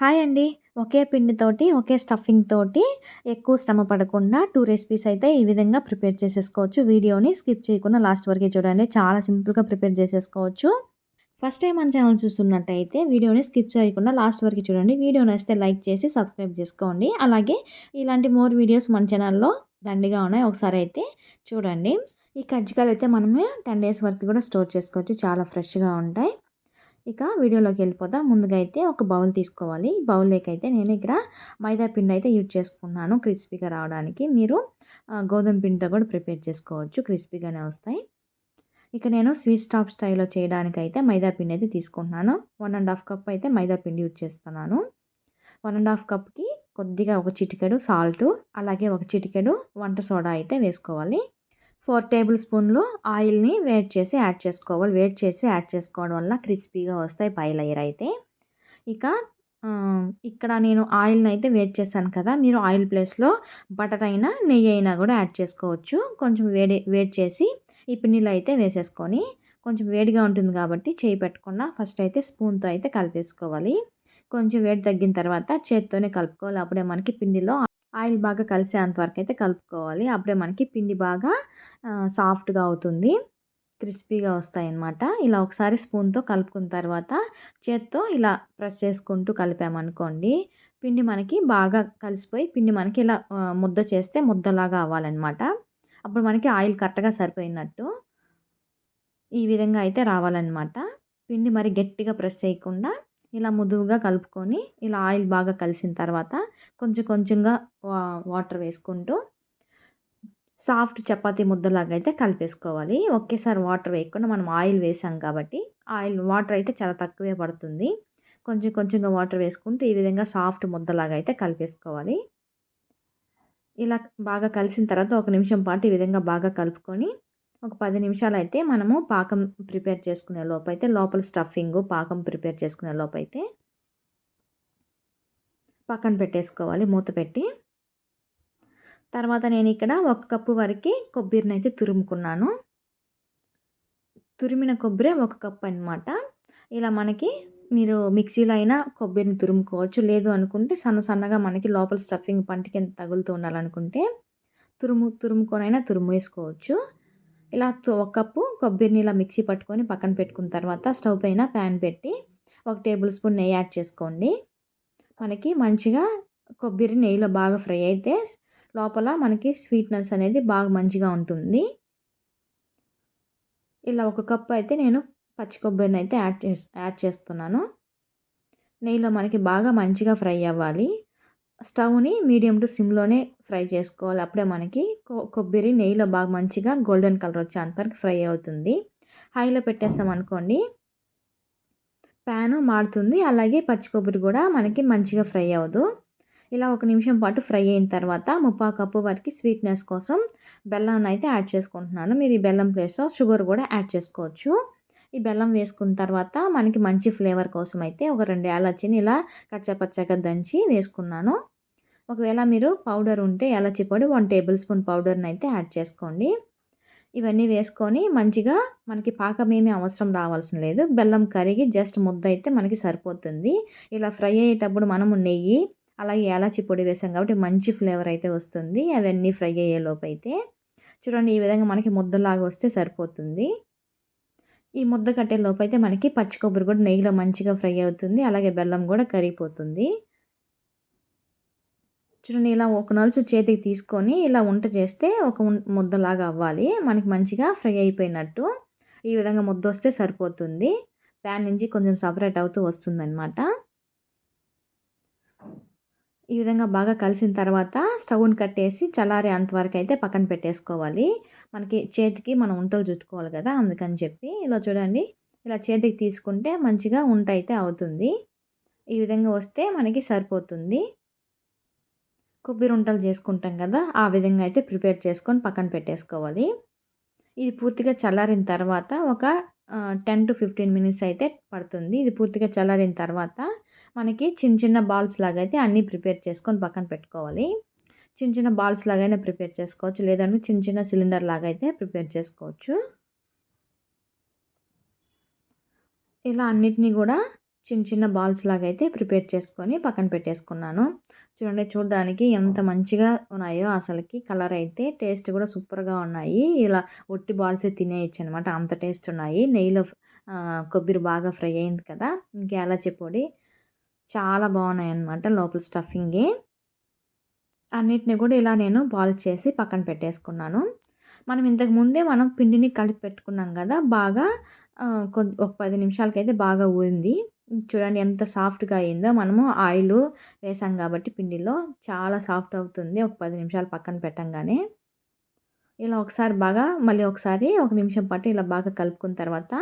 Hi అండి. ఒకే పిండితోటి ఒకే stuffing తోటి ఎక్కువ శ్రమ పడకుండా టూ రెసిపీస్ అయితే ఈ విధంగా ప్రిపేర్ చేసేసుకోవచ్చు. వీడియోని స్కిప్ చేయకుండా లాస్ట్ వరకు చూడండి. చాలా సింపుల్గా ప్రిపేర్ చేసేసుకోవచ్చు. ఫస్ట్ టైం మన ఛానల్ చూస్తున్నట్టయితే వీడియోని స్కిప్ చేయకుండా లాస్ట్ వరకు చూడండి. వీడియో నచ్చితే లైక్ చేసి సబ్స్క్రైబ్ చేసుకోండి. అలాగే ఇలాంటి మోర్ వీడియోస్ మన ఛానల్లో దండిగా ఉన్నాయి. ఒకసారి అయితే చూడండి. ఈ కజ్జికాయలు అయితే మనమే టెన్ డేస్ వరకు కూడా స్టోర్ చేసుకోవచ్చు. చాలా ఫ్రెష్గా ఉంటాయి. ఇక వీడియోలోకి వెళ్ళిపోదాం. ముందుగా అయితే ఒక బౌల్ తీసుకోవాలి. బౌల్లోకి అయితే నేను ఇక్కడ మైదా పిండి అయితే యూజ్ చేసుకున్నాను క్రిస్పీగా రావడానికి. మీరు గోధుమ పిండితో కూడా ప్రిపేర్ చేసుకోవచ్చు. క్రిస్పీగానే వస్తాయి. ఇక నేను స్వీట్ స్టాప్ స్టైల్లో చేయడానికి అయితే మైదా పిండి అయితే తీసుకుంటున్నాను. వన్ అండ్ హాఫ్ కప్ అయితే మైదా పిండి యూజ్ చేస్తున్నాను. వన్ అండ్ హాఫ్ కప్కి కొద్దిగా ఒక చిటికెడు సాల్ట్ అలాగే ఒక చిటికెడు వంట సోడా అయితే వేసుకోవాలి. ఫోర్ టేబుల్ స్పూన్లు ఆయిల్ని వేడి చేసి యాడ్ చేసుకోవాలి. వేట్ చేసి యాడ్ చేసుకోవడం వల్ల క్రిస్పీగా వస్తాయి పై లేయర్ అయితే. ఇక ఇక్కడ నేను ఆయిల్ని అయితే వేడి చేశాను కదా మీరు ఆయిల్ ప్లేస్లో బటర్ అయినా నెయ్యి అయినా కూడా యాడ్ చేసుకోవచ్చు. కొంచెం వేడి వేడి చేసి ఈ పిండిలో అయితే వేసేసుకొని కొంచెం వేడిగా ఉంటుంది కాబట్టి చేయి పెట్టకుండా ఫస్ట్ అయితే స్పూన్తో అయితే కలిపేసుకోవాలి. కొంచెం వేడి తగ్గిన తర్వాత చేతితోనే కలుపుకోవాలి. అప్పుడే మనకి పిండిలో ఆయిల్ బాగా కలిసేంత వరకు అయితే కలుపుకోవాలి. అప్పుడే మనకి పిండి బాగా సాఫ్ట్గా అవుతుంది. క్రిస్పీగా వస్తాయి అన్నమాట ఇలా ఒకసారి స్పూన్తో కలుపుకున్న తర్వాత చేత్తో ఇలా ప్రెస్ చేసుకుంటూ కలిపామనుకోండి పిండి మనకి బాగా కలిసిపోయి పిండి మనకి ఇలా ముద్ద చేస్తే ముద్దలాగా అవ్వాలన్నమాట. అప్పుడు మనకి ఆయిల్ కరెక్ట్గా సరిపోయినట్టు ఈ విధంగా అయితే రావాలన్నమాట. పిండి మరి గట్టిగా ప్రెస్ చేయకుండా ఇలా ముదువుగా కలుపుకొని ఇలా ఆయిల్ బాగా కలిసిన తర్వాత కొంచెం కొంచెంగా వాటర్ వేసుకుంటూ సాఫ్ట్ చపాతి ముద్దలాగా అయితే కలిపేసుకోవాలి. ఒకేసారి వాటర్ వేయకుండా మనం ఆయిల్ వేసాం కాబట్టి ఆయిల్ వాటర్ అయితే చాలా తక్కువే పడుతుంది. కొంచెం కొంచెంగా వాటర్ వేసుకుంటూ ఈ విధంగా సాఫ్ట్ ముద్దలాగా అయితే కలిపేసుకోవాలి. ఇలా బాగా కలిసిన తర్వాత ఒక నిమిషం పాటు ఈ విధంగా బాగా కలుపుకొని ఒక పది నిమిషాలు అయితే మనము పాకం ప్రిపేర్ చేసుకునే లోపైతే అయితే లోపల స్టఫింగ్ పాకం ప్రిపేర్ చేసుకునే లోపైతే పక్కన పెట్టేసుకోవాలి మూత పెట్టి. తర్వాత నేను ఇక్కడ ఒక కప్పు వరకు కొబ్బరిని అయితే తురుముకున్నాను. తురిమిన కొబ్బరి ఒక కప్పు అనమాట ఇలా మనకి మీరు మిక్సీలో అయినా కొబ్బరిని తురుముకోవచ్చు. లేదు అనుకుంటే సన్న సన్నగా మనకి లోపల స్టఫింగ్ పంటికి ఎంత తగులుతూ ఉండాలనుకుంటే తురుము తురుముకొనైనా తురుము వేసుకోవచ్చు. ఇలా ఒక కప్పు కొబ్బరిని ఇలా మిక్సీ పట్టుకొని పక్కన పెట్టుకున్న తర్వాత స్టవ్ పైన ప్యాన్ పెట్టి ఒక టేబుల్ స్పూన్ నెయ్యి యాడ్ చేసుకోండి. మనకి మంచిగా కొబ్బరి నెయ్యిలో బాగా ఫ్రై అయితే లోపల మనకి స్వీట్నెస్ అనేది బాగా మంచిగా ఉంటుంది. ఇలా ఒక కప్పు అయితే నేను పచ్చి కొబ్బరిని అయితే యాడ్ చేసి యాడ్ చేస్తున్నాను. నెయ్యిలో మనకి బాగా మంచిగా ఫ్రై అవ్వాలి. స్టవ్ని మీడియం టు సిమ్లోనే ఫ్రై చేసుకోవాలి. అప్పుడే మనకి కొబ్బరి నెయ్యిలో బాగా మంచిగా గోల్డెన్ కలర్ వచ్చే అంతవరకు ఫ్రై అవుతుంది. హైలో పెట్టేస్తాం అనుకోండి. ప్యాను మాడుతుంది. అలాగే పచ్చి కొబ్బరి కూడా మనకి మంచిగా ఫ్రై అవ్వదు. ఇలా ఒక నిమిషం పాటు ఫ్రై అయిన తర్వాత ముప్పా కప్పు వరకు స్వీట్నెస్ కోసం బెల్లం అయితే యాడ్ చేసుకుంటున్నాను. మీరు ఈ బెల్లం ప్లేస్లో షుగర్ కూడా యాడ్ చేసుకోవచ్చు. ఈ బెల్లం వేసుకున్న తర్వాత మనకి మంచి ఫ్లేవర్ కోసం అయితే ఒక రెండు యాలచ్చిని ఇలా కచ్చపచ్చగా దంచి వేసుకున్నాను. ఒకవేళ మీరు పౌడర్ ఉంటే యాలచి పొడి వన్ టేబుల్ స్పూన్ పౌడర్ని అయితే యాడ్ చేసుకోండి. ఇవన్నీ వేసుకొని మంచిగా మనకి పాకం ఏమీ అవసరం రావాల్సిన లేదు. బెల్లం కరిగి జస్ట్ ముద్ద అయితే మనకి సరిపోతుంది. ఇలా ఫ్రై అయ్యేటప్పుడు మనము నెయ్యి అలాగే యాలచి పొడి వేసాం కాబట్టి మంచి ఫ్లేవర్ అయితే వస్తుంది. అవన్నీ ఫ్రై అయ్యేలోపు అయితే చూడండి ఈ విధంగా మనకి ముద్దలాగా వస్తే సరిపోతుంది. ఈ ముద్ద కట్టే లోపైతే మనకి పచ్చి కొబ్బరి కూడా నెయ్యిలో మంచిగా ఫ్రై అవుతుంది. అలాగే బెల్లం కూడా కరిగిపోతుంది. చూడండి ఇలా ఒక నలుచు చేతికి తీసుకొని ఇలా వంట చేస్తే ఒక ముద్దలాగా అవ్వాలి. మనకి మంచిగా ఫ్రై అయిపోయినట్టు ఈ విధంగా ముద్ద వస్తే సరిపోతుంది. ప్యాన్ నుంచి కొంచెం సపరేట్ అవుతూ వస్తుందన్నమాట. ఈ విధంగా బాగా కలిసిన తర్వాత స్టవ్ని కట్టేసి చల్లారే అంతవరకు అయితే పక్కన పెట్టేసుకోవాలి. మనకి చేతికి మనం ఉంటలు చుట్టుకోవాలి కదా అందుకని చెప్పి ఇలా చూడండి. ఇలా చేతికి తీసుకుంటే మంచిగా ఉంట అయితే అవుతుంది. ఈ విధంగా వస్తే మనకి సరిపోతుంది. కొబ్బరి ఉంటలు చేసుకుంటాం కదా ఆ విధంగా అయితే ప్రిపేర్ చేసుకొని పక్కన పెట్టేసుకోవాలి. ఇది పూర్తిగా చల్లారిన తర్వాత ఒక టెన్ టు ఫిఫ్టీన్ మినిట్స్ అయితే పడుతుంది. ఇది పూర్తిగా చల్లారిన తర్వాత మనకి చిన్న చిన్న బాల్స్ లాగా అయితే అన్నీ ప్రిపేర్ చేసుకొని పక్కన పెట్టుకోవాలి. చిన్న చిన్న బాల్స్ లాగైనా ప్రిపేర్ చేసుకోవచ్చు. లేదంటే చిన్న చిన్న సిలిండర్ లాగా అయితే ప్రిపేర్ చేసుకోవచ్చు. ఇలా అన్నిటినీ కూడా చిన్న చిన్న బాల్స్ లాగా అయితే ప్రిపేర్ చేసుకొని పక్కన పెట్టేసుకున్నాను. చూడండి చూడడానికి ఎంత మంచిగా ఉన్నాయో అసలుకి కలర్ అయితే టేస్ట్ కూడా సూపర్గా ఉన్నాయి. ఇలా ఒట్టి బాల్సే తినేయచ్చు అనమాట అంత టేస్ట్ ఉన్నాయి. నెయ్యిలో కొబ్బరి బాగా ఫ్రై అయింది కదా. ఇంకా యాలచి పొడి చాలా బాగున్నాయి అనమాట లోపల స్టఫింగే. అన్నిటిని కూడా ఇలా నేను బాల్ చేసి పక్కన పెట్టేసుకున్నాను. మనం ఇంతకు ముందే మనం పిండిని కలిపి పెట్టుకున్నాం కదా బాగా కొద్ది ఒక పది నిమిషాలకైతే బాగా ఊరింది. చూడండి ఎంత సాఫ్ట్గా అయిందో. మనము ఆయిల్ వేసాం కాబట్టి పిండిలో చాలా సాఫ్ట్ అవుతుంది. ఒక పది నిమిషాలు పక్కన పెట్టంగానే. ఇలా ఒకసారి బాగా మళ్ళీ ఒకసారి ఒక నిమిషం పాటు ఇలా బాగా కలుపుకున్న తర్వాత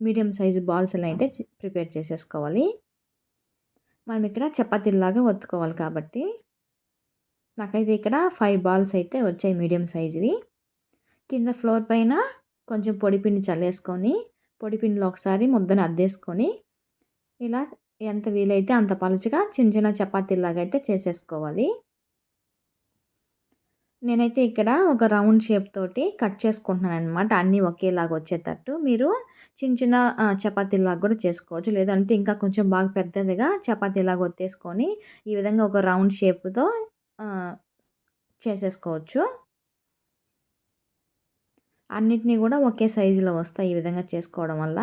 మీడియం సైజు బాల్స్ అయితే ప్రిపేర్ చేసేసుకోవాలి. మనం ఇక్కడ చపాతీలాగా ఒత్తుకోవాలి కాబట్టి నాకైతే ఇక్కడ ఫైవ్ బాల్స్ అయితే వచ్చాయి మీడియం సైజువి. కింద ఫ్లోర్ పైన కొంచెం పొడిపిండి చల్లేసుకొని పొడిపిండిలో ఒకసారి ముద్దను అద్దేసుకొని ఇలా ఎంత వీలైతే అంత పలుచగా చిన్న చిన్న చపాతీలాగా అయితే చేసేసుకోవాలి. నేనైతే ఇక్కడ ఒక రౌండ్ షేప్ తోటి కట్ చేసుకుంటున్నాను అనమాట అన్నీ ఒకేలాగా వచ్చేటట్టు. మీరు చిన్న చిన్న చపాతీలాగా కూడా చేసుకోవచ్చు. లేదంటే ఇంకా కొంచెం బాగా పెద్దదిగా చపాతీలాగా ఒత్తేసుకొని ఈ విధంగా ఒక రౌండ్ షేప్తో చేసేసుకోవచ్చు. అన్నిటినీ కూడా ఒకే సైజులో వస్తాయి ఈ విధంగా చేసుకోవడం వల్ల.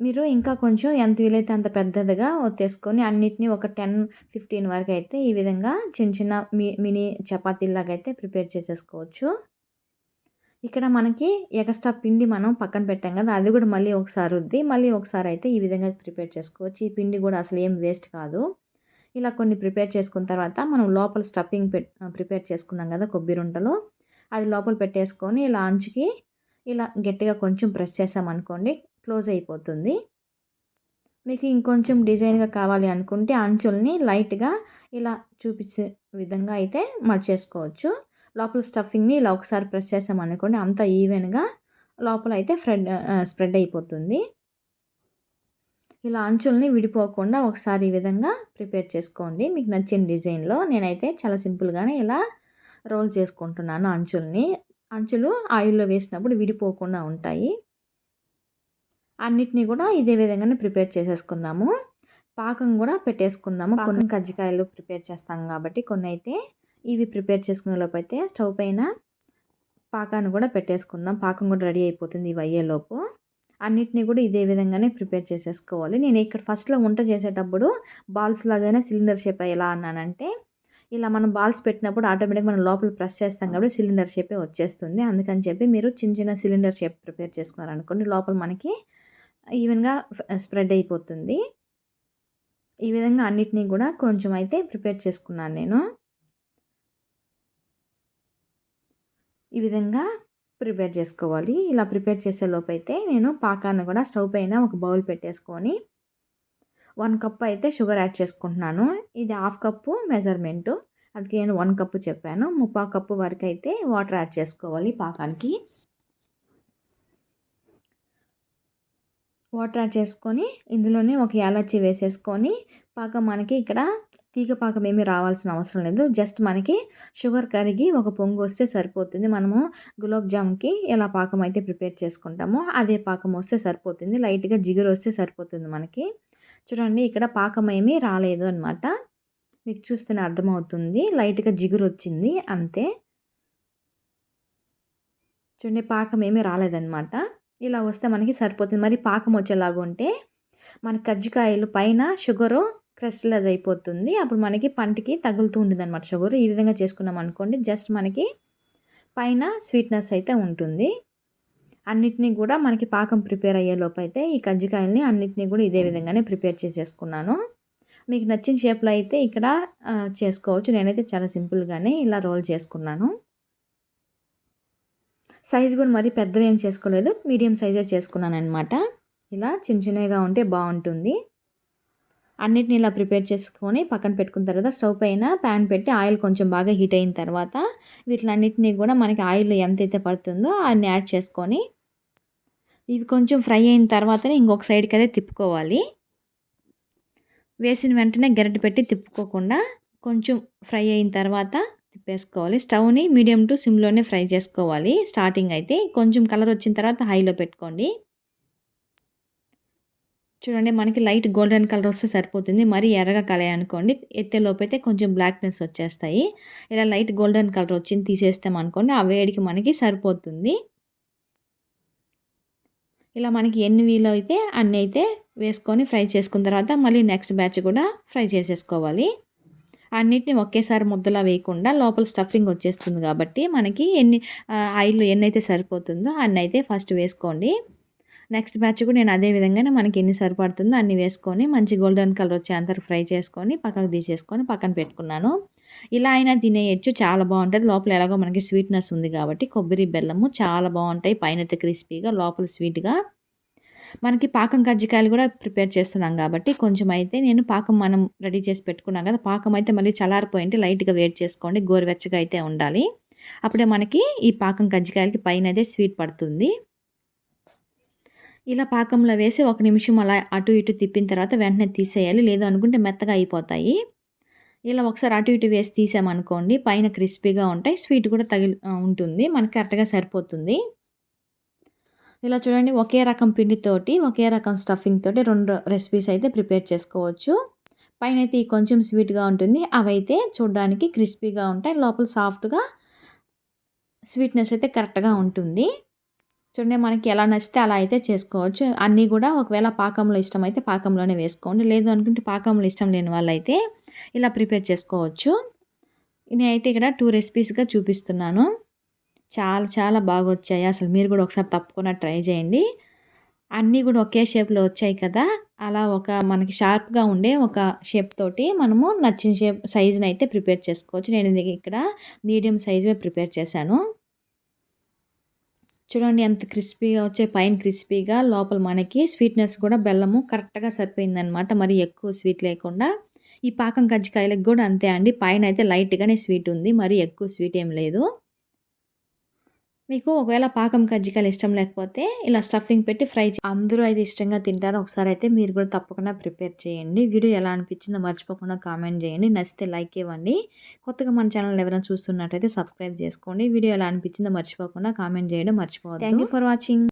మీరు ఇంకా కొంచెం ఎంత వీలైతే అంత పెద్దదిగా ఒత్తేసుకొని అన్నిటిని ఒక టెన్ ఫిఫ్టీన్ వరకు అయితే ఈ విధంగా చిన్న చిన్న మీ మినీ చపాతీలాగా అయితే ప్రిపేర్ చేసేసుకోవచ్చు. ఇక్కడ మనకి ఎక్స్ట్రా పిండి మనం పక్కన పెట్టాం కదా అది కూడా మళ్ళీ ఒకసారి వద్ది మళ్ళీ ఒకసారి అయితే ఈ విధంగా ప్రిపేర్ చేసుకోవచ్చు. ఈ పిండి కూడా అసలు ఏం వేస్ట్ కాదు. ఇలా కొన్ని ప్రిపేర్ చేసుకున్న తర్వాత మనం లోపల స్టఫింగ్ పెట్ ప్రిపేర్ చేసుకున్నాం కదా కొబ్బరి ఉంటలు అది లోపల పెట్టేసుకొని ఇలా అంచుకి ఇలా గట్టిగా కొంచెం ప్రెస్ చేసామనుకోండి క్లోజ్ అయిపోతుంది. మీకు ఇంకొంచెం డిజైన్గా కావాలి అనుకుంటే అంచుల్ని లైట్గా ఇలా చూపించే విధంగా అయితే మర్చేసుకోవచ్చు లోపల స్టఫింగ్ని ఇలా ఒకసారి ప్రెస్ చేసామనుకోండి అంత ఈవెన్గా లోపల అయితే ఫ్రెడ్ స్ప్రెడ్ అయిపోతుంది. ఇలా అంచుల్ని విడిపోకుండా ఒకసారి ఈ విధంగా ప్రిపేర్ చేసుకోండి. మీకు నచ్చిన డిజైన్లో నేనైతే చాలా సింపుల్గానే ఇలా రోల్ చేసుకుంటున్నాను అంచుల్ని. అంచులు ఆయిల్లో వేసినప్పుడు విడిపోకుండా ఉంటాయి. అన్నిటినీ కూడా ఇదే విధంగానే ప్రిపేర్ చేసేసుకుందాము. పాకం కూడా పెట్టేసుకుందాము. కొన్ని కజ్జికాయలు ప్రిపేర్ చేస్తాం కాబట్టి కొన్ని అయితే ఇవి ప్రిపేర్ చేసుకునే లోపు అయితే స్టవ్ పైన పాకాన్ని కూడా పెట్టేసుకుందాం. పాకం కూడా రెడీ అయిపోతుంది ఇవి అయ్యేలోపు. అన్నిటినీ కూడా ఇదే విధంగానే ప్రిపేర్ చేసేసుకోవాలి. నేను ఇక్కడ ఫస్ట్లో వంట చేసేటప్పుడు బాల్స్ లాగానే సిలిండర్ షేప్ ఎలా అన్నానంటే ఇలా మనం బాల్స్ పెట్టినప్పుడు ఆటోమేటిక్గా మనం లోపల ప్రెస్ చేస్తాం కాబట్టి సిలిండర్ షేపే వచ్చేస్తుంది. అందుకని చెప్పి మీరు చిన్న చిన్న సిలిండర్ షేప్ ప్రిపేర్ చేసుకున్నారనుకోండి లోపల మనకి ఈవెన్గా స్ప్రెడ్ అయిపోతుంది. ఈ విధంగా అన్నిటినీ కూడా కొంచెం అయితే ప్రిపేర్ చేసుకున్నాను నేను. ఈ విధంగా ప్రిపేర్ చేసుకోవాలి. ఇలా ప్రిపేర్ చేసే లోపైతే నేను పాకాన్ని కూడా స్టవ్ పైన ఒక బౌల్ పెట్టేసుకొని వన్ కప్ అయితే షుగర్ యాడ్ చేసుకుంటున్నాను. ఇది హాఫ్ కప్పు మెజర్మెంటు. అందుకే నేను వన్ కప్పు చెప్పాను. ముప్పా కప్పు వరకు అయితే వాటర్ యాడ్ చేసుకోవాలి పాకానికి. వాటర్ యాడ్ చేసుకొని ఇందులోనే ఒక యాలచ్చి వేసేసుకొని పాకం మనకి ఇక్కడ తీగ పాకం ఏమీ రావాల్సిన అవసరం లేదు. జస్ట్ మనకి షుగర్ కరిగి ఒక పొంగు వస్తే సరిపోతుంది. మనము గులాబ్ జామ్కి ఎలా పాకం అయితే ప్రిపేర్ చేసుకుంటామో అదే పాకం వస్తే సరిపోతుంది. లైట్గా జిగురు వస్తే సరిపోతుంది మనకి. చూడండి ఇక్కడ పాకం ఏమీ రాలేదు అనమాట మీకు చూస్తేనే అర్థమవుతుంది. లైట్గా జిగురు వచ్చింది. అంతే. చూడండి పాకం ఏమీ రాలేదన్నమాట. ఇలా వస్తే మనకి సరిపోతుంది. మరి పాకం వచ్చేలాగా ఉంటే మన కజ్జికాయలు పైన షుగరు క్రిస్టలైజ్ అయిపోతుంది. అప్పుడు మనకి పంటికి తగులుతూ ఉంటుంది అనమాట షుగర్. ఈ విధంగా చేసుకున్నాం అనుకోండి. జస్ట్ మనకి పైన స్వీట్నెస్ అయితే ఉంటుంది. అన్నిటినీ కూడా మనకి పాకం ప్రిపేర్ అయ్యే లోపు అయితే ఈ కజ్జికాయల్ని అన్నిటినీ కూడా ఇదే విధంగానే ప్రిపేర్ చేసేసుకున్నాను. మీకు నచ్చిన షేప్లో అయితే ఇక్కడ చేసుకోవచ్చు. నేనైతే చాలా సింపుల్గానే ఇలా రోల్ చేసుకున్నాను. సైజ్ కూడా మరీ పెద్దవి ఏం చేసుకోలేదు. మీడియం సైజే చేసుకున్నాను అనమాట ఇలా చిన్న చిన్నగా ఉంటే బాగుంటుంది. అన్నిటిని ఇలా ప్రిపేర్ చేసుకొని పక్కన పెట్టుకున్న తర్వాత స్టవ్ పైన ప్యాన్ పెట్టి ఆయిల్ కొంచెం బాగా హీట్ అయిన తర్వాత వీటిలన్నిటినీ కూడా మనకి ఆయిల్ ఎంతైతే పడుతుందో అన్ని యాడ్ చేసుకొని ఇవి కొంచెం ఫ్రై అయిన తర్వాతనే ఇంకొక సైడ్కి అయితే తిప్పుకోవాలి. వేసిన వెంటనే గరిటె పెట్టి తిప్పుకోకుండా కొంచెం ఫ్రై అయిన తర్వాత తిప్పేసుకోవాలి స్టవ్ని మీడియం టు సిమ్లోనే ఫ్రై చేసుకోవాలి. స్టార్టింగ్ అయితే కొంచెం కలర్ వచ్చిన తర్వాత హైలో పెట్టుకోండి. చూడండి మనకి లైట్ గోల్డెన్ కలర్ వస్తే సరిపోతుంది. మరీ ఎర్రగా కలయి అనుకోండి. ఎత్తేలోపు అయితే కొంచెం బ్లాక్నెస్ వచ్చేస్తాయి. ఇలా లైట్ గోల్డెన్ కలర్ వచ్చింది తీసేస్తాం అనుకోండి ఆ వేడికి మనకి సరిపోతుంది. ఇలా మనకి ఎన్ని వీలు అయితే అన్నీ అయితే వేసుకొని ఫ్రై చేసుకున్న తర్వాత మళ్ళీ నెక్స్ట్ బ్యాచ్ కూడా ఫ్రై చేసేసుకోవాలి. అన్నిటిని ఒకేసారి ముద్దలా వేయకుండా లోపల స్టఫింగ్ వచ్చేస్తుంది కాబట్టి మనకి ఎన్ని ఆయిల్ ఎన్నైతే సరిపోతుందో అన్ని అయితే ఫస్ట్ వేసుకోండి. నెక్స్ట్ బ్యాచ్ కూడా నేను అదే విధంగానే మనకి ఎన్ని సరిపడుతుందో అన్ని వేసుకొని మంచి గోల్డెన్ కలర్ వచ్చే అంతా ఫ్రై చేసుకొని పక్కకు తీసేసుకొని పక్కన పెట్టుకున్నాను. ఇలా అయినా తినేయచ్చు చాలా బాగుంటుంది. లోపల ఎలాగో మనకి స్వీట్నెస్ ఉంది కాబట్టి కొబ్బరి బెల్లము చాలా బాగుంటాయి. పైన క్రిస్పీగా లోపల స్వీట్గా. మనకి పాకం కజ్జికాయలు కూడా ప్రిపేర్ చేస్తున్నాం కాబట్టి కొంచెం అయితే నేను పాకం మనం రెడీ చేసి పెట్టుకున్నాం కదా పాకం అయితే మళ్ళీ చల్లారిపోయింటే లైట్గా వేడి చేసుకోండి గోరువెచ్చగా అయితే ఉండాలి. అప్పుడే మనకి ఈ పాకం కజ్జికాయలకి పైన అయితే స్వీట్ పడుతుంది. ఇలా పాకంలో వేసి ఒక నిమిషం అలా అటు ఇటు తిప్పిన తర్వాత వెంటనే తీసేయాలి లేదు అనుకుంటే మెత్తగా అయిపోతాయి. ఇలా ఒకసారి అటు ఇటు వేసి తీసామనుకోండి పైన క్రిస్పీగా ఉంటాయి స్వీట్ కూడా తగిలి ఉంటుంది మనకి కరెక్ట్గా సరిపోతుంది. ఇలా చూడండి ఒకే రకం పిండితోటి ఒకే రకం స్టఫింగ్ తోటి రెండు రెసిపీస్ అయితే ప్రిపేర్ చేసుకోవచ్చు. పైన అయితే కొంచెం స్వీట్గా ఉంటుంది. అవైతే చూడడానికి క్రిస్పీగా ఉంటాయి. లోపల సాఫ్ట్గా స్వీట్నెస్ అయితే కరెక్ట్గా ఉంటుంది. చూడండి మనకి ఎలా నచ్చితే అలా అయితే చేసుకోవచ్చు. అన్నీ కూడా ఒకవేళ పాకంలో ఇష్టం అయితే పాకంలోనే వేసుకోండి. లేదు అనుకుంటే పాకంలో ఇష్టం లేని వాళ్ళైతే ఇలా ప్రిపేర్ చేసుకోవచ్చు. నేనైతే ఇక్కడ టూ రెసిపీస్గా చూపిస్తున్నాను. చాలా చాలా బాగా వచ్చాయి అసలు మీరు కూడా ఒకసారి తప్పకుండా ట్రై చేయండి. అన్నీ కూడా ఒకే షేప్లో వచ్చాయి కదా. అలా ఒక మనకి షార్ప్గా ఉండే ఒక షేప్ తోటి మనము నచ్చిన షేప్ సైజుని అయితే ప్రిపేర్ చేసుకోవచ్చు. నేను ఇక్కడ మీడియం సైజువే ప్రిపేర్ చేశాను. చూడండి ఎంత క్రిస్పీగా వచ్చే పైన క్రిస్పీగా లోపల మనకి స్వీట్నెస్ కూడా బెల్లము కరెక్ట్గా సరిపోయిందనమాట మరి ఎక్కువ స్వీట్ లేకుండా. ఈ పాకం కజ్జికాయలకు కూడా అంతే అండి. పైన అయితే లైట్గానే స్వీట్ ఉంది. మరి ఎక్కువ స్వీట్ ఏం లేదు. మీకు ఒకవేళ పాకం కజ్జికాయలు ఇష్టం లేకపోతే ఇలా స్టఫింగ్ పెట్టి ఫ్రై అందరూ అయితే ఇష్టంగా తింటారు. ఒకసారి అయితే మీరు కూడా తప్పకుండా ప్రిపేర్ చేయండి. వీడియో ఎలా అనిపించిందో మర్చిపోకుండా కామెంట్ చేయండి. నచ్చితే లైక్ ఇవ్వండి. కొత్తగా మన ఛానల్ ఎవరైనా చూస్తున్నట్టయితే సబ్స్క్రైబ్ చేసుకోండి. వీడియో ఎలా అనిపించిందో మర్చిపోకుండా కామెంట్ చేయడం మర్చిపోవద్దు. Thank for watching.